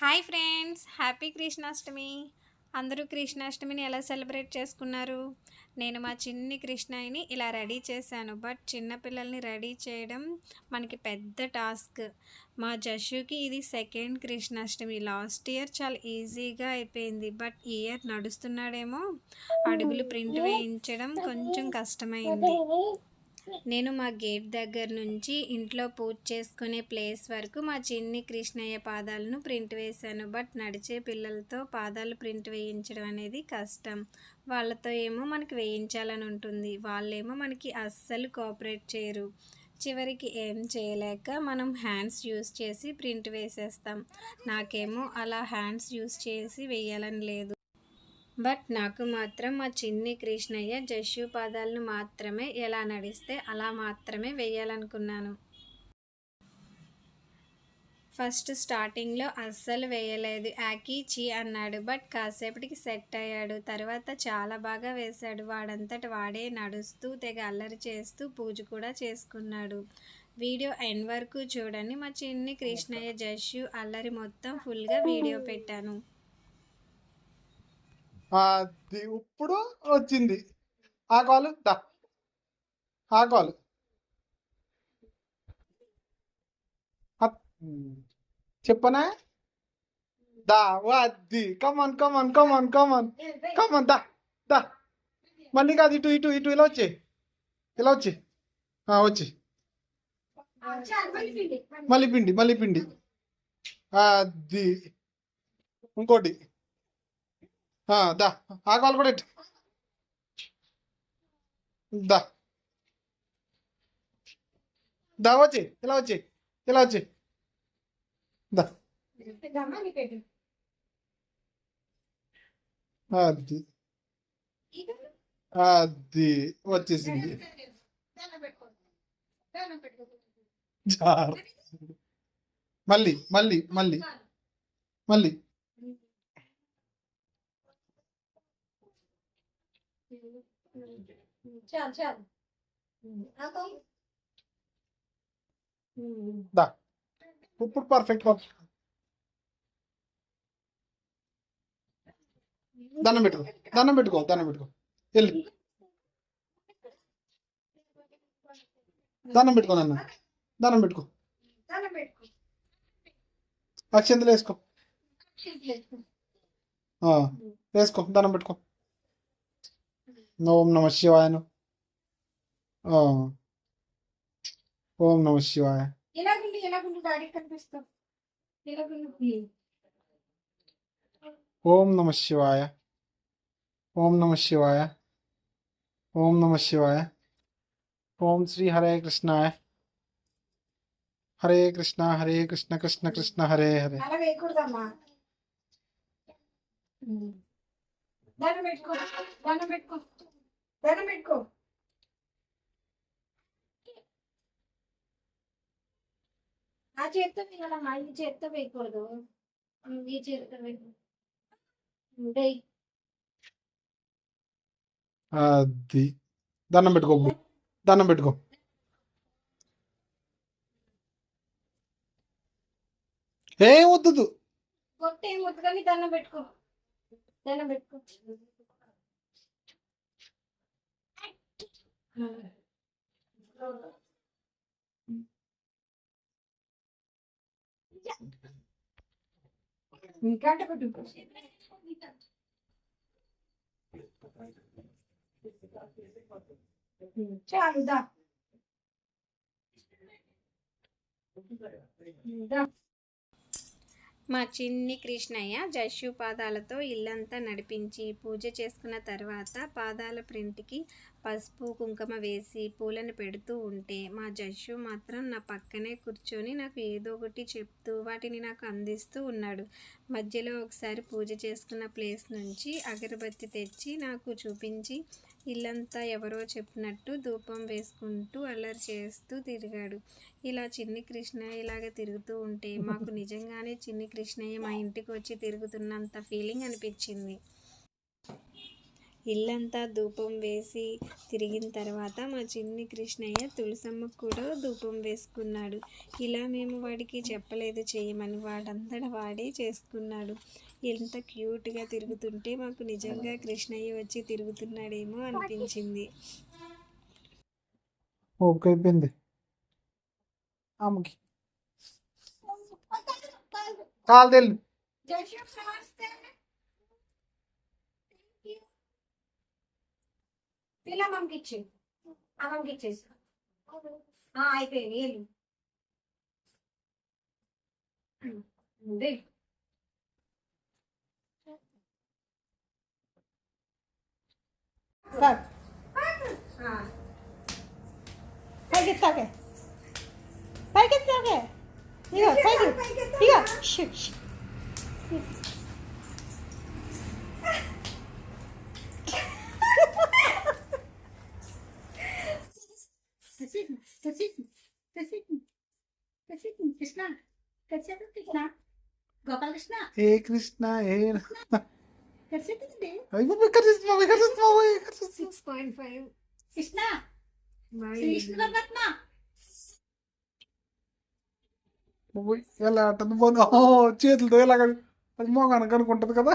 Hi friends happy Krishnashtami. అందరూ కృష్ణాష్టమిని ఎలా celebrate చేసుకున్నారు? నేను మా చిన్ని కృష్ణాయిని ఇలా రెడీ చేశాను. బట్ చిన్నపిల్లల్ని రెడీ చేయడం మనకి పెద్ద టాస్క్. మా జషుకి ఇది సెకండ్ కృష్ణాష్టమి. లాస్ట్ ఇయర్ చాలా ఈజీగా అయిపోయింది. బట్ ఈ ఇయర్ నడుస్తున్నాడేమో. అడుగులు ప్రింట్ వేయించడం కొంచెం కష్టమైంది. నేను మా గేట్ దగ్గర నుంచి ఇంట్లో పూజ చేసుకునే ప్లేస్ వరకు మా చిన్ని కృష్ణయ్య పాదాలను ప్రింట్ వేశాను. బట్ నడిచే పిల్లలతో పాదాలు ప్రింట్ వేయించడం అనేది కష్టం. వాళ్ళతో ఏమో మనకి వేయించాలని ఉంటుంది. వాళ్ళేమో మనకి అస్సలు కోఆపరేట్ చేయరు. చివరికి ఏం చేయలేక మనం హ్యాండ్స్ యూస్ చేసి ప్రింట్ వేసేస్తాం. నాకేమో అలా హ్యాండ్స్ యూస్ చేసి వేయాలని లేదు. బట్ నాకు మాత్రం మా చిన్ని కృష్ణయ్య జస్సు పాదాలను మాత్రమే ఎలా నడిస్తే అలా మాత్రమే వేయాలనుకున్నాను ఫస్ట్ స్టార్టింగ్లో అస్సలు వేయలేదు యాకీ చీ అన్నాడు. బట్ కాసేపటికి సెట్ అయ్యాడు. తర్వాత చాలా బాగా వేశాడు. వాడంతట వాడే నడుస్తూ తెగ అల్లరి చేస్తూ పూజ కూడా చేసుకున్నాడు. వీడియో ఎండ్ వరకు చూడండి. మా చిన్ని కృష్ణయ్య జస్సు అల్లరి మొత్తం ఫుల్గా వీడియో పెట్టాను. అది ఇప్పుడు వచ్చింది. ఆ కాల్ దా. ఆ కాల్. చెప్పనా? దా వా అది come on come on come on come on come on దా దా. మళ్ళీ కాదు ఇటు ఇటు ఇటు ఇలా వచ్చి. ఇలా వచ్చి. ఆ, వచ్చి. మళ్ళీ పిండి మళ్ళీ పిండి. అది ఇంకోటి. దా. ఆ కాలు కూడా ఇటు. దా. దా వచ్చి. ఇలా వచ్చి. ఇలా వచ్చి. దా. అది. అది. వచ్చేసింది. మళ్ళీ మళ్ళీ మళ్ళీ. మళ్ళీ. చాలు చాలు దా ఇప్పుడు పర్ఫెక్ట్ దండం పెట్టుకో దండం పెట్టుకో దండం పెట్టుకో వెళ్ళి దండం పెట్టుకో నాన్న దండం పెట్టుకో అక్షంతలు వేసుకో ఆ, వేసుకో దండం పెట్టుకో ఓం నమ శివాయను. ఓం నమ శివాయ ఇలాగుండి ఇలాగుండి డాడీ కనిపిస్తాం ఇలాగుండి ఓం నమ శివాయ ఓం నమ శివాయ ఓం నమ శివాయ ఓం శ్రీ హరే కృష్ణాయ హరే కృష్ణ హరే కృష్ణ కృష్ణ కృష్ణ హరే హరే అలా వేయకూడదమ్మా దండం పెట్టుకో దండం పెట్టుకో దండం పెట్టుకో ఆ చేత్తో వేయాలమ్మా ఈ చేత్తో వేయకూడదు. ఈ చేత్తో వేయకూడదు వేయ్. అది. దండం పెట్టుకో. దండం పెట్టుకో. ఏం వద్దు కొట్టే ముట్టుకొని దండం పెట్టుకో. దండం పెట్టుకో. ఇంకా కొట్టు చాలు దా దా మా చిన్ని కృష్ణయ్య జస్సు పాదాలతో ఇల్లంతా నడిపించి పూజ చేసుకున్న తర్వాత పాదాల ప్రింట్కి పసుపు కుంకుమ వేసి పూలను పెడుతూ ఉంటే మా జస్సు మాత్రం నా పక్కనే కూర్చొని నాకు ఏదో ఒకటి చెప్తూ వాటిని నాకు అందిస్తూ ఉన్నాడు. మధ్యలో ఒకసారి పూజ చేసుకున్న ప్లేస్ నుంచి అగరబత్తి తెచ్చి నాకు చూపించి ఇల్లంతా ఎవరో చెప్పినట్టు ధూపం వేసుకుంటూ అల్లరి చేస్తూ తిరిగాడు. ఇలా చిన్ని కృష్ణయ్య ఇలాగ తిరుగుతూ ఉంటే మాకు నిజంగానే చిన్ని కృష్ణయ్య మా ఇంటికి వచ్చి తిరుగుతున్నంత ఫీలింగ్ అనిపించింది. ఇల్లంతా ధూపం వేసి తిరిగిన తర్వాత మా చిన్ని కృష్ణయ్య తులసమ్మకు కూడా ధూపం వేసుకున్నాడు. ఇలా మేము వాడికి చెప్పలేదు చేయమని వాడంతట వాడే చేసుకున్నాడు. ఎంత క్యూట్గా తిరుగుతుంటే మాకు నిజంగా కృష్ణయ్య వచ్చి తిరుగుతున్నాడేమో అనిపించింది. ఓకే అయిపోయింది. ఆమెకి. కాలు తెల్లు పిల్ల అమ్మకి ఇచ్చి అమ్మకి ఇచ్చేసి ఆ, అయిపోయింది వెళ్ళు ఉంది. ఆ, పైకి ఎత్తాకే పైకి ఎత్తాకే ఇగో పైకి ఇగో షు, షు. కృష్ణ కృష్ణ గోపాలకృష్ణ ఏ కృష్ణ ఏ కృష్ణ ఎలా అంటుంది? చేతులతో ఎలాగ అది మోగానికి అనుకుంటది కదా?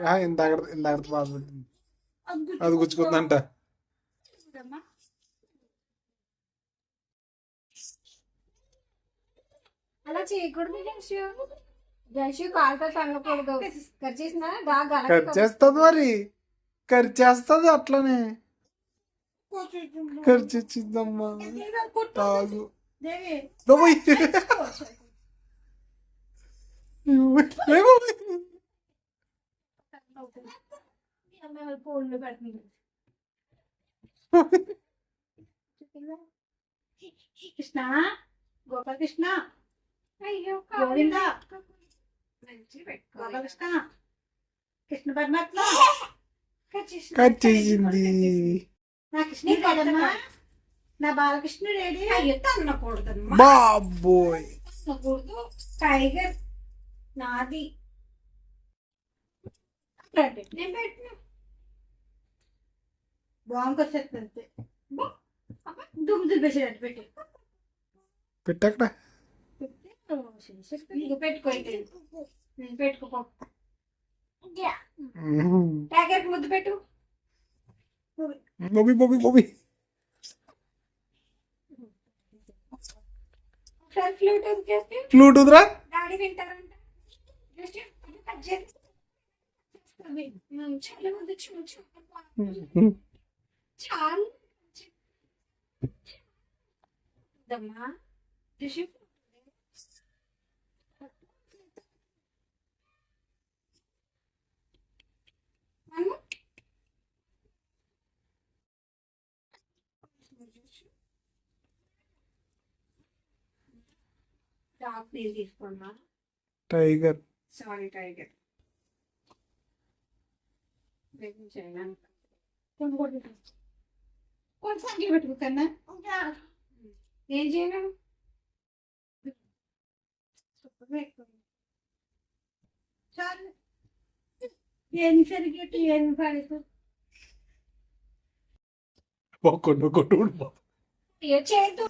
ఇందాక ఇందాక బాధ పెట్టింది అది గుచ్చుకుందంట. అలా చేయకూడదు జయశు కాలుతో తన్నకూడదు కట్ చేసిన బాగా ఖర్చు చేస్తుంది మరి. ఖర్చు చేస్తుంది అట్లనే. ఖర్చు. తాగు. దేవి, బాబోయ్. ఏ బాబోయ్. మీ అమ్మాయి వాళ్ళ ఫోన్లో పెడుతుంది కృష్ణ గోపాలకృష్ణ. అయ్యో గోవింద. మంచిగా పెట్టుకోవాలి గోపాలకృష్ణ. కృష్ణ పరమాత్మ. కట్ చేసింది నా కృష్ణుడు కదమ్మా నా బాలకృష్ణుడు ఏడి అయ్యో తన్నకూడదమ్మా. బాబోయ్. తన్నకూడదు. టైగర్ నాది. బాంబు వచ్చేస్తుంది దుమ్ము దుబ్బేసేటట్టు పెట్టి. పెట్టక్కడ పెట్టుకో అయితే. నేను పెట్టుకో. టైగర్ ముద్దు పెట్టు. బొబి బొబి బొబి. ఒకసారి ఫ్లూట్ చేస్తే ఫ్లూట్ వదిరా డాడీ వింటారంట జస్ట్ అది కట్ చేసి చేస్తావి. ఉమ్, చాలా ముద్దు చూ చూ. చాలా దమ్మా జస్ట్ అమ్మ. డాక్ నీళ్ళు తీసుకోమ్మా టైగర్ సారీ టైగర్ చేయడానికి కొంచెం సంఖ్య పెట్టుకున్నా ఏం చేయను చాలు ఏం సరిగ్గా ఏం పడదు ఒక్కొండు ఒక్కొండు ఏ చేయదు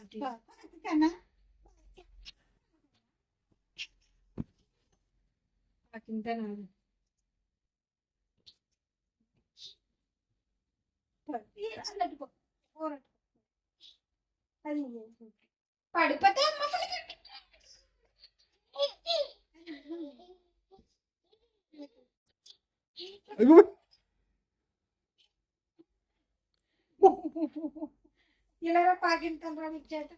కన్నా ఇంత నాది పడిపోతే ఇలా పాకిస్తాను ఇచ్చేట.